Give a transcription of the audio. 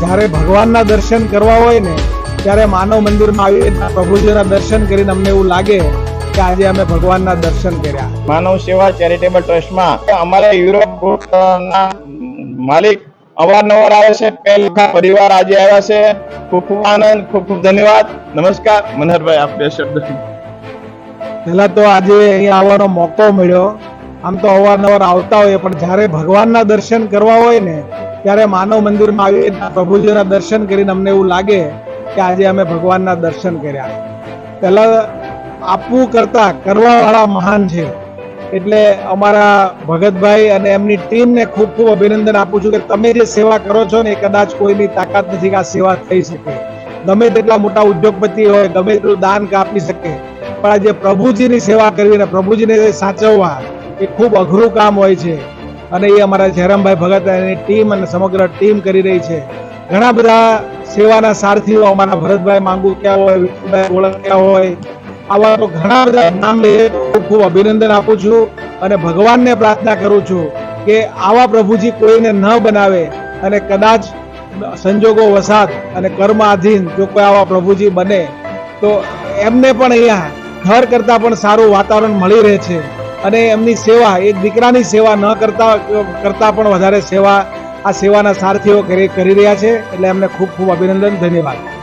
જ્યારે ભગવાનના દર્શન કરવા હોય ને ત્યારે માનવ મંદિરમાં આવી પ્રભુજીના દર્શન કરીને અમને એવું લાગે કે આજે અમે ભગવાનના દર્શન કર્યા. માનવ સેવા ચેરિટેબલ ટ્રસ્ટમાં અમારા યુરોપ માલિક અવારનવાર આવે છે. પહેલા પરિવાર આજે આવ્યા છે. ખૂબ ખૂબ આનંદ ખૂબ ખૂબ ધન્યવાદ. નમસ્કાર. મનહરભાઈ આપ બે શબ્દ પહેલા તો આજે અહીંયા આવવાનો મોકો મળ્યો. આમ તો અવારનવાર આવતા હોઈએ પણ જ્યારે ભગવાનના દર્શન કરવા હોય ને ત્યારે માનવ મંદિરમાં આવી પ્રભુજીના દર્શન કરીને અમને એવું લાગે કે આજે અમે ભગવાનના દર્શન કર્યા. પહેલા આપવું કરતા કરવાવાળા મહાન છે. એટલે અમારા ભગતભાઈ અને એમની ટીમને ખૂબ ખૂબ અભિનંદન આપું છું કે તમે જે સેવા કરો છો ને એ કદાચ કોઈની તાકાત નથી કે આ સેવા થઈ શકે. ગમે તેટલા મોટા ઉદ્યોગપતિ હોય, ગમે તેટલું દાન કાપી શકે, પણ આજે પ્રભુજીની સેવા કરીને, પ્રભુજીને સાચવવા, એ ખૂબ અઘરું કામ હોય છે. અને એ અમારા જયરામભાઈ ભગત ટીમ અને સમગ્ર ટીમ કરી રહી છે. ઘણા બધા સેવાના સારથીઓ અમારા ભરતભાઈ માંગુકિયા હોય, વિઠ્ઠલભાઈ ઓળખ્યા હોય, આવા તો ઘણા બધા નામ લઈએ ખૂબ ખૂબ અભિનંદન આપું છું અને ભગવાનને પ્રાર્થના કરું છું કે આવા પ્રભુજી કોઈને ન બનાવે અને કદાચ સંજોગો વસાત અને કર્મ આધીન જો કોઈ આવા પ્રભુજી બને, તો એમને પણ અહીંયા ઘર કરતાં પણ સારું વાતાવરણ મળી રહે છે. અને એમની સેવા, એક દીકરાની સેવા ન કરતા કરતા પણ વધારે સેવા, આ સેવાના સારથીઓ કરી રહ્યા છે. એટલે એમને ખૂબ ખૂબ અભિનંદન, ધન્યવાદ.